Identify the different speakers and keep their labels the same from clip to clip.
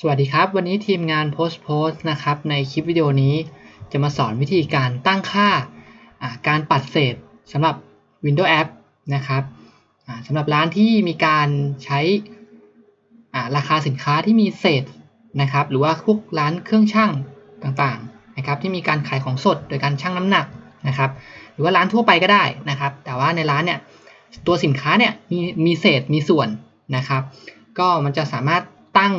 Speaker 1: สวัสดีครับ วันนี้ทีมงาน Post Post นะครับ ในคลิปวิดีโอนี้จะมาสอนวิธีการตั้งค่าาการปัดเศษสำหรับ Windows App นะครับสำหรับร้านที่มีการใช้ราคาสินค้าที่มีเศษนะครับ หรือว่าพวกร้านเครื่องช่างต่างๆนะครับ ที่มีการขายของสดโดยการชั่งน้ำหนักนะครับ หรือว่าร้านทั่วไปก็ได้นะครับ แต่ว่าในร้านเนี่ยตัวสินค้าเนี่ยมีมีเศษมีส่วนนะครับ ก็มันจะสามารถตั้ง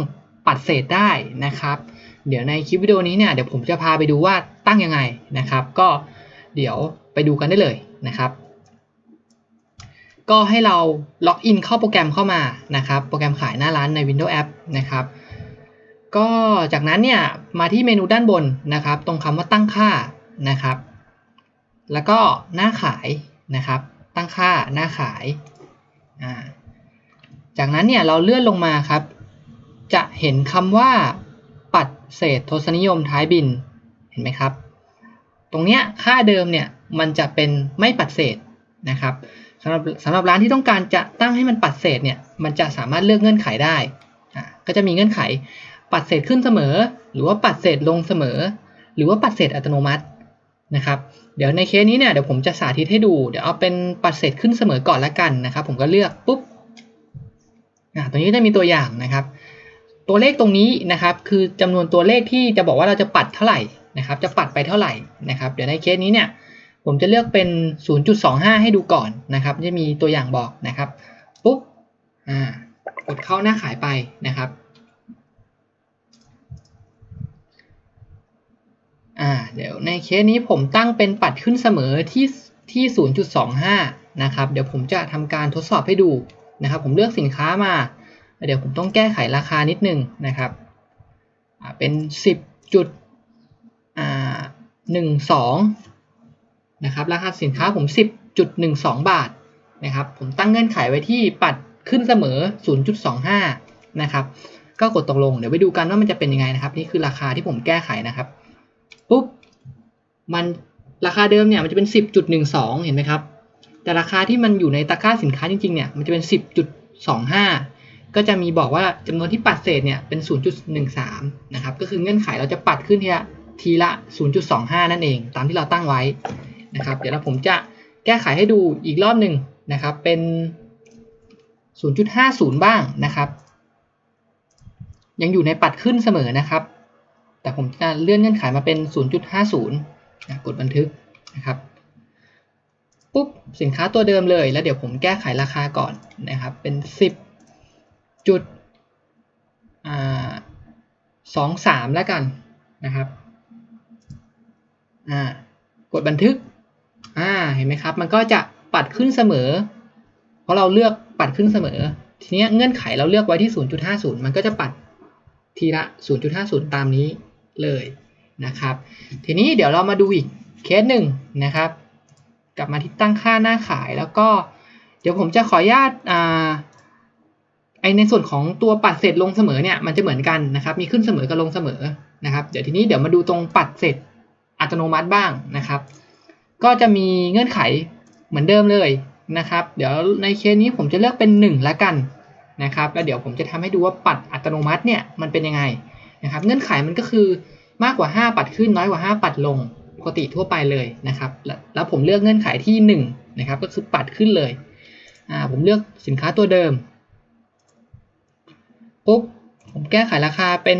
Speaker 1: ปัดเศษได้นะครับ เดี๋ยวในคลิปวิดีโอนี้เนี่ยเดี๋ยวผมจะพาไปดูว่าตั้งยังไงนะครับ ก็เดี๋ยวไปดูกันได้เลยนะครับ ก็ให้เราล็อกอินเข้าโปรแกรมเข้ามานะครับ โปรแกรมขายหน้าร้านใน Windows App นะครับ ก็จากนั้นเนี่ยมาที่เมนูด้านบนนะครับ ตรงคำว่าตั้งค่านะครับ แล้วก็หน้าขายนะครับ ตั้งค่าหน้าขาย จากนั้นเนี่ยเราเลื่อนลงมาครับ จะเห็นคำว่า ปัดเศษทศนิยมท้ายบินเห็นไหมครับ ตรงเนี้ยค่าเดิมเนี่ยมันจะเป็นไม่ปัดเศษนะครับสำหรับสำหรับร้านที่ต้องการจะตั้งให้มันปัดเศษเนี่ยมันจะสามารถเลือกเงื่อนไขได้ ก็จะมีเงื่อนไข ปัดเศษขึ้นเสมอ หรือว่าปัดเศษลงเสมอ หรือว่าปัดเศษอัตโนมัตินะครับ เดี๋ยวในเคสนี้เนี่ยเดี๋ยวผมจะสาธิตให้ดู เดี๋ยวเอาเป็นปัดเศษขึ้นเสมอก่อนละกันนะครับ ผมก็เลือกปุ๊บอ่าตรงนี้ก็จะมีตัวอย่างนะครับ ตัวเลขตรงนี้นะครับ คือจำนวนตัวเลขที่จะบอกว่าเราจะปัดเท่าไหร่นะครับ จะปัดไปเท่าไหร่นะครับ เดี๋ยวในเคสนี้เนี่ยผมจะเลือกเป็น 0.25 ให้ดูก่อนนะครับ จะมีตัวอย่างบอกนะครับปุ๊บอ่ากดเข้าหน้าขายไปนะครับอ่าเดี๋ยวในเคสนี้ผมตั้งเป็นปัดขึ้นเสมอที่ที่ 0.25 นะครับ เดี๋ยวผมจะทำการทดสอบให้ดูนะครับ ผมเลือกสินค้ามา เดี๋ยวผมต้องแก้ไขราคานิดนึงนะครับเป็น 10จุดอ่า12นะครับราคาสินค้าผม 10.12 บาทนะครับผมตั้งเงื่อนไขไว้ที่ปัดขึ้นเสมอ 0.25 นะครับก็กดตกลง เดี๋ยวไปดูกันว่ามันจะเป็นยังไงนะครับ นี่คือราคาที่ผมแก้ไขนะครับปุ๊บมันราคาเดิมเนี่ยมันจะเป็น 10.12 เห็นไหมครับ แต่ราคาที่มันอยู่ในตะกร้าสินค้าจริงๆเนี่ยมันจะเป็น 10.25 ก็จะมีบอกว่าจำนวนที่ปัดเศษเนี่ยเป็น 0.13 นะครับ ก็คือเงื่อนไขเราจะปัดขึ้นทีละทีละ 0.25 นั่นเอง ตามที่เราตั้งไว้นะครับ เดี๋ยวเราผมจะแก้ไขให้ดูอีกรอบหนึ่งนะครับ เป็น 0.50 บ้างนะครับ ยังอยู่ในปัดขึ้นเสมอนะครับ แต่ผมจะเลื่อนเงื่อนไขมาเป็น 0.50นะกดบันทึกนะครับ ปุ๊บสินค้าตัวเดิมเลย แล้วเดี๋ยวผมแก้ไขราคาก่อนนะครับ เป็น 10 จุดสองสามแล้วกันนะครับอ่ากดบันทึกอ่าเห็นไหมครับ มันก็จะปัดขึ้นเสมอ เพราะเราเลือกปัดขึ้นเสมอ ทีนี้เงื่อนไขเราเลือกไว้ที่ 0.50 มันก็จะปัดทีละ 0.50 ตามนี้เลยนะครับ ทีนี้เดี๋ยวเรามาดูอีกเคสหนึ่งนะครับ กลับมาที่ตั้งค่าหน้าขายแล้วก็ เดี๋ยวผมจะขออนุญาตอ่า ไอในส่วนของตัวปัดเสร็จลงเสมอเนี่ยมันจะเหมือนกันนะครับ มีขึ้นเสมอกับลงเสมอนะครับ เดี๋ยวทีนี้เดี๋ยวมาดูตรงปัดเสร็จอัตโนมัติบ้างนะครับ ก็จะมีเงื่อนไขเหมือนเดิมเลยนะครับ เดี๋ยวในเคสนี้ผมจะเลือกเป็น 1 ละกันนะครับ แล้วเดี๋ยวผมจะทำให้ดูว่าปัดอัตโนมัติเนี่ยมันเป็นยังไงนะครับ เงื่อนไขมันก็คือมากกว่า 5 ปัดขึ้นน้อยกว่า 5 ปัดลงปกติทั่วไปเลยนะครับ แล้วผมเลือกเงื่อนไขที่1นะครับก็คือปัดขึ้นเลยอ่าผมเลือกสินค้าตัวเดิม ปุ๊บ ผมแก้ไขราคาเป็น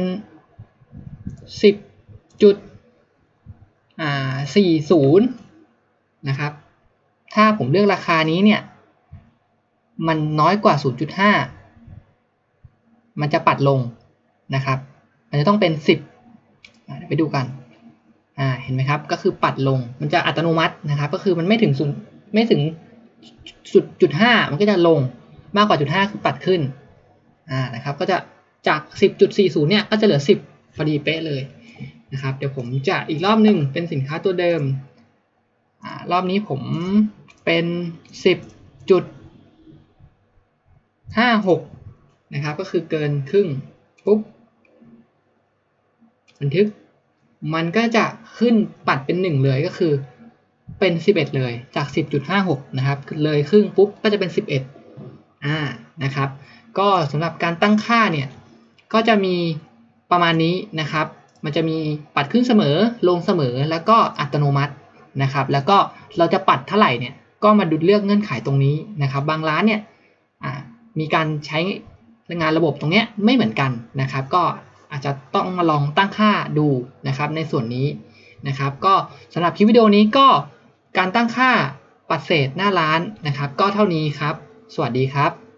Speaker 1: 10จุดอ่า40 นะครับ ถ้าผมเลือกราคานี้เนี่ย มันน้อยกว่า 0.5 มันจะปัดลงนะครับ มันจะต้องเป็น 10ไปดูกันอ่าเห็นไหมครับ ก็คือปัดลง มันจะอัตโนมัตินะครับ ก็คือมันไม่ถึงศูนย์ไม่ถึงจุดจุดห้ามันก็จะลงมากกว่าจุดห้าคือปัดขึ้น อ่านะครับก็จะจากสิบจุดสี่ศูนย์เนี่ยก็จะเหลือสิบพอดีเป๊ะเลยนะครับ เดี๋ยวผมจะอีกรอบหนึ่งเป็นสินค้าตัวเดิมอรอบนี้ผมเป็นสิบจุดห้าหกนะครับ ก็คือเกินครึ่งปุ๊บบันทึก มันก็จะขึ้นปัดเป็นหนึ่งเลยก็คือเป็นสิบเลยจากสิบจุดห้าหกนะครับเลยครึ่งปุ๊บก็จะเป็นสิบเอ็ด อ่านะครับ ก็สำหรับการตั้งค่าเนี่ยก็จะมีประมาณนี้นะครับ มันจะมีปัดขึ้นเสมอลงเสมอแล้วก็อัตโนมัตินะครับ แล้วก็เราจะปัดเท่าไหร่เนี่ยก็มาดูเลือกเงื่อนไขตรงนี้นะครับ บางร้านเนี่ยมีการใช้งานระบบตรงนี้ไม่เหมือนกันนะครับ ก็อาจจะต้องมาลองตั้งค่าดูนะครับในส่วนนี้นะครับ ก็สำหรับคลิปวิดีโอนี้ก็การตั้งค่าปัดเศษหน้าร้านนะครับ ก็เท่านี้ครับ สวัสดีครับ